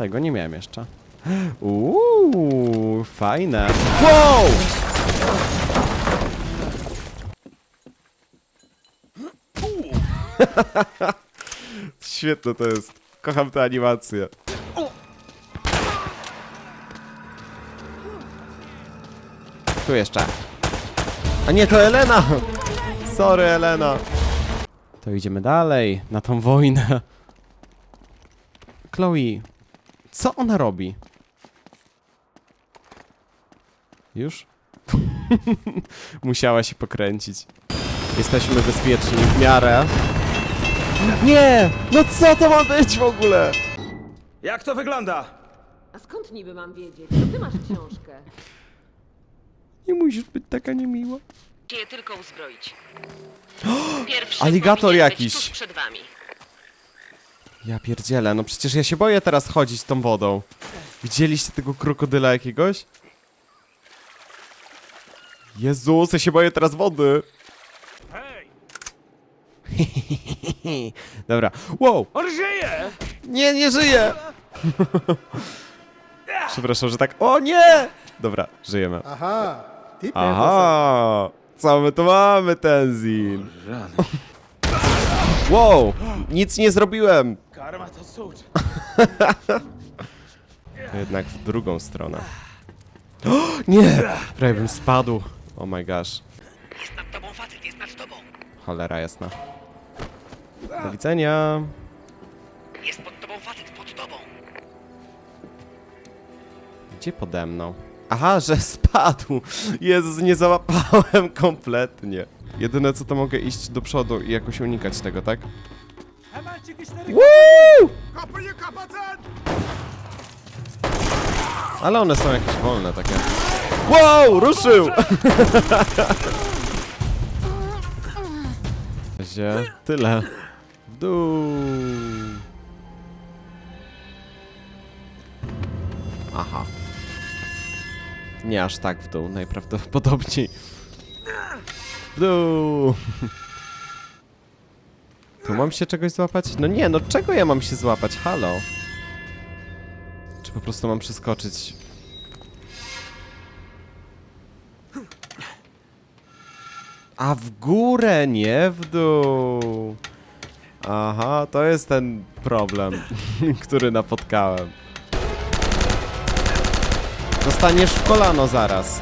Tego nie miałem jeszcze. Uuu, fajne. Wow! Świetne to jest. Kocham tę animację. Tu jeszcze. A nie, to Elena! Sorry, Elena. To idziemy dalej, na tą wojnę. Chloe, co ona robi? Już? Musiała się pokręcić. Jesteśmy bezpieczni w miarę. Nie! No co to ma być w ogóle? Jak to wygląda? A skąd niby mam wiedzieć? To ty masz książkę. Nie musisz być taka niemiła. Je tylko uzbroić. Pierwszy Aligator powinien być jakiś. tuż przed wami. Ja pierdzielę, no przecież ja się boję teraz chodzić tą wodą. Widzieliście tego krokodyla jakiegoś? Jezus, ja się boję teraz wody. Hej! Dobra, wow, On żyje! nie, nie żyje. Przepraszam, że tak, o nie! Dobra, żyjemy. Aha, ty Aha, co my tu mamy, Tenzin? Wow, nic nie zrobiłem. Karma to cud. Jednak w drugą stronę. O, nie! Prawie bym spadł. Oh my gosh. Jest nad tobą facet, jest nad tobą. Cholera jasna. Do widzenia. Jest pod tobą facet, pod tobą. Gdzie pode mną? Aha, że spadł! Jezus, nie załapałem kompletnie. Jedyne co to mogę iść do przodu i jakoś unikać tego, tak? Ale one są jakieś wolne takie. Wow, ruszył! Gdzie? Tyle. W dół. Aha. Nie aż tak w dół, najprawdopodobniej. W dół. Tu mam się czegoś złapać? No nie, no czego ja mam się złapać? Halo. Czy po prostu mam przeskoczyć? A w górę, nie w dół. Aha, to jest ten problem, który napotkałem. Dostaniesz w kolano zaraz.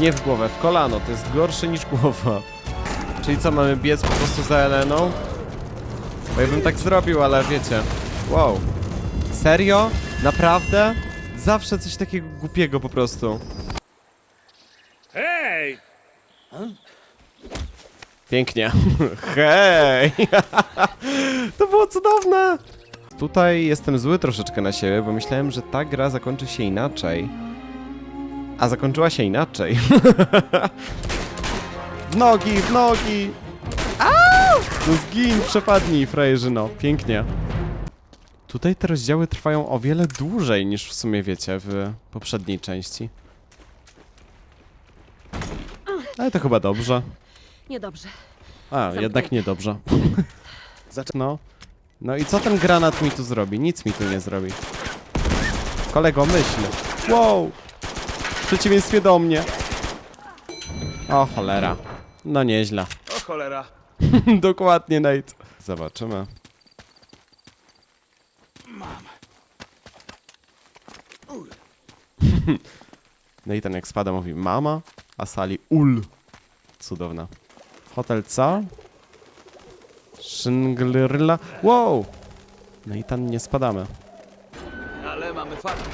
Nie w głowę, w kolano. To jest gorsze niż głowa. Czyli co, mamy biec po prostu za Eleną? Bo ja bym tak zrobił, ale wiecie. Wow. Serio? Naprawdę? Zawsze coś takiego głupiego po prostu. Hej! Pięknie. Hej! to było cudowne! Tutaj jestem zły troszeczkę na siebie, bo myślałem, że ta gra zakończy się inaczej. A zakończyła się inaczej. w nogi, w nogi! Au! No zgin, przepadnij, frajerzyno. Pięknie. Tutaj te rozdziały trwają o wiele dłużej niż w sumie wiecie w poprzedniej części. Ale to chyba dobrze. Niedobrze. A, jednak niedobrze. No. No i co ten granat mi tu zrobi? Nic mi tu nie zrobi. Kolego, myśl. Wow! W przeciwieństwie do mnie. O, cholera. No nieźle. O cholera. Dokładnie, Nate. Zobaczymy. Nathan jak spada mówi mama, a Sali ul. Cudowna. Hotel co? Szynglirla. Wow! Nathan nie spadamy. Ale mamy fakt.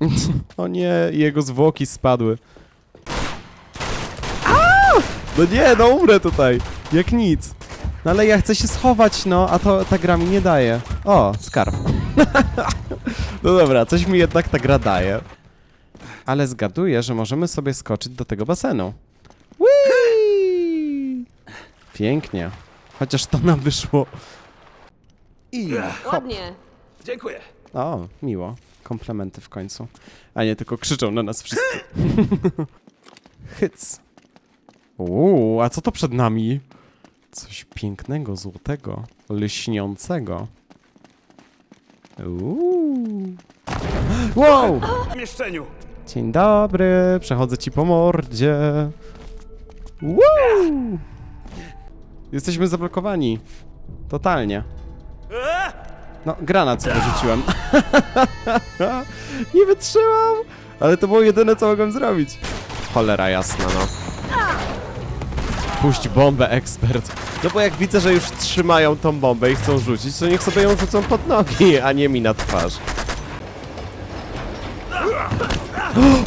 O nie, jego zwłoki spadły. No nie, no umrę tutaj. Jak nic. No ale ja chcę się schować, no, a to ta gra mi nie daje. O, skarb. no dobra, coś mi jednak ta gra daje. Ale zgaduję, że możemy sobie skoczyć do tego basenu. Whee! Pięknie. Chociaż to nam wyszło. I hop. Ładnie. Dziękuję. O, miło. Komplementy w końcu. A nie tylko krzyczą na nas wszyscy. Hyc. Uuu, a co to przed nami? Coś pięknego, złotego, lśniącego. Uuu. Wow! W mieszczeniu! Dzień dobry, przechodzę ci po mordzie. Woo! Jesteśmy zablokowani. Totalnie. No, granat sobie rzuciłem. Nie wytrzymam! Ale to było jedyne, co mogłem zrobić. Cholera jasna, no. Puść bombę, ekspert. No bo jak widzę, że już trzymają tą bombę i chcą rzucić, to niech sobie ją rzucą pod nogi, a nie mi na twarz.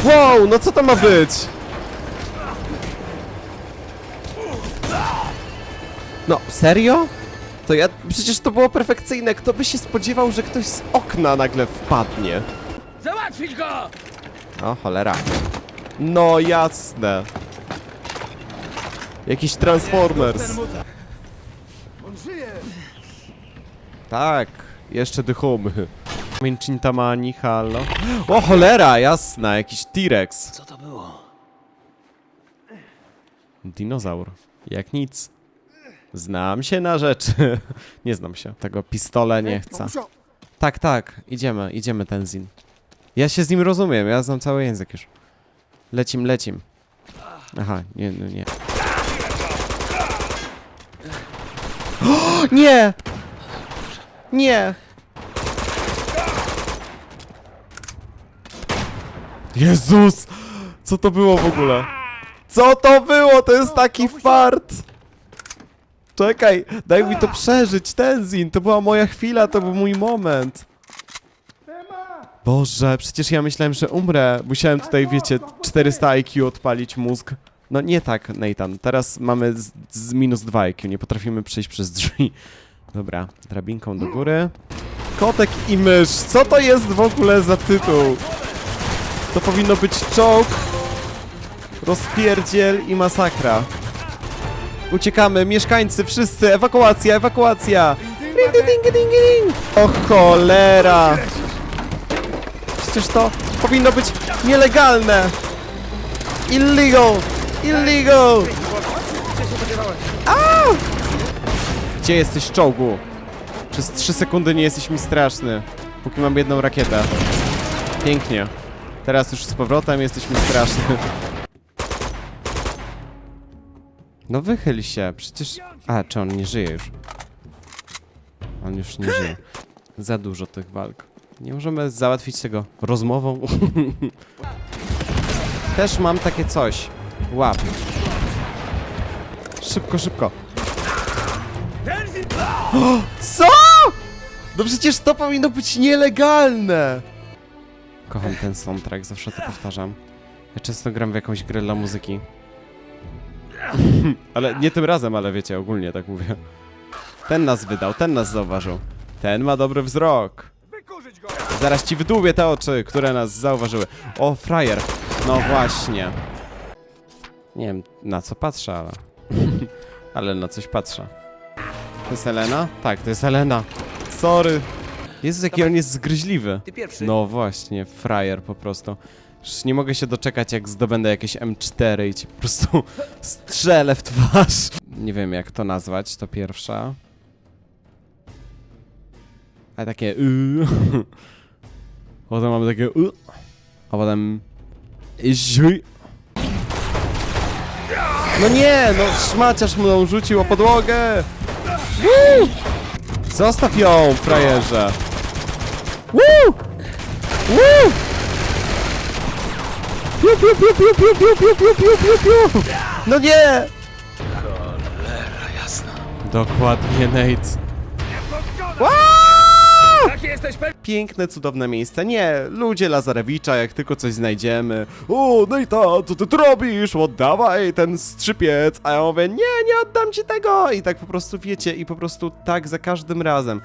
Wow, no co to ma być? No, serio? To ja... Przecież to było perfekcyjne. Kto by się spodziewał, że ktoś z okna nagle wpadnie? Załatwić go! O, cholera. No, jasne. Jakiś Transformers. On żyje! Tak, jeszcze dychumy. Minchintamani, halo. O, cholera, jasna, jakiś T-Rex. Co to było? Dinozaur. Jak nic. Znam się na rzeczy. Nie znam się. Tego pistole nie chcę. Tak, tak. Idziemy, idziemy Tenzin. Ja się z nim rozumiem, ja znam cały język już. Lecim, lecim. Aha, nie, no nie. O, nie! Nie! Jezus! Co to było w ogóle? Co to było? To jest taki fart! Czekaj, daj mi to przeżyć, Tenzin! To była moja chwila, to był mój moment. Boże, przecież ja myślałem, że umrę. Musiałem tutaj, wiecie, 400 IQ odpalić mózg. No nie tak, Nathan. Teraz mamy z, z minus 2 IQ, nie potrafimy przejść przez drzwi. Dobra, drabinką do góry. Kotek i mysz, co to jest w ogóle za tytuł? To powinno być czołg, rozpierdziel i masakra. Uciekamy, mieszkańcy, wszyscy, ewakuacja, ewakuacja! Ding, ding, ding, ding. O cholera! Przecież to powinno być nielegalne! Illegal! Illegal! A! Gdzie jesteś, czołgu? Przez 3 sekundy nie jesteś mi straszny. Póki mam jedną rakietę. Pięknie. Teraz już z powrotem jesteś mi straszny. No wychyl się, przecież... A, czy on nie żyje już? On już nie żyje. Za dużo tych walk. Nie możemy załatwić tego rozmową? Też mam takie coś. Łap. Szybko, szybko. Tenzin! Co? No przecież to powinno być nielegalne! Kocham ten soundtrack, zawsze to powtarzam. Ja często gram w jakąś grę dla muzyki. ale nie tym razem, ale wiecie, ogólnie tak mówię. Ten nas wydał, ten nas zauważył. Ten ma dobry wzrok. Zaraz ci wydłubię te oczy, które nas zauważyły. O, frajer. No właśnie. Nie wiem, na co patrzę, ale... ale na coś patrzę. To jest Elena? Tak, to jest Elena. Sorry. Jezus, jaki on jest zgryźliwy. Ty pierwszy. No właśnie, frajer po prostu. Już nie mogę się doczekać, jak zdobędę jakieś M4 i ci po prostu strzelę w twarz. Nie wiem, jak to nazwać, to pierwsza. Ale takie y. Potem mamy takie y. A potem źj. No nie, no szmaciarz mną rzucił o podłogę. Woo! Zostaw ją, frajerze. Woo! Woo! Piu, piu, piu, piu, piu, piu, piu, piu, piu, piu, piu. No nie! Cholera jasna. Dokładnie, Nate. Wow! Tak jesteś pewny? Piękne, cudowne miejsce. Nie, ludzie Lazarewicza, jak tylko coś znajdziemy. O, Nate, co ty robisz? Oddawaj ten strzypiec. A ja mówię, nie, nie oddam ci tego. I tak po prostu wiecie, i po prostu tak za każdym razem.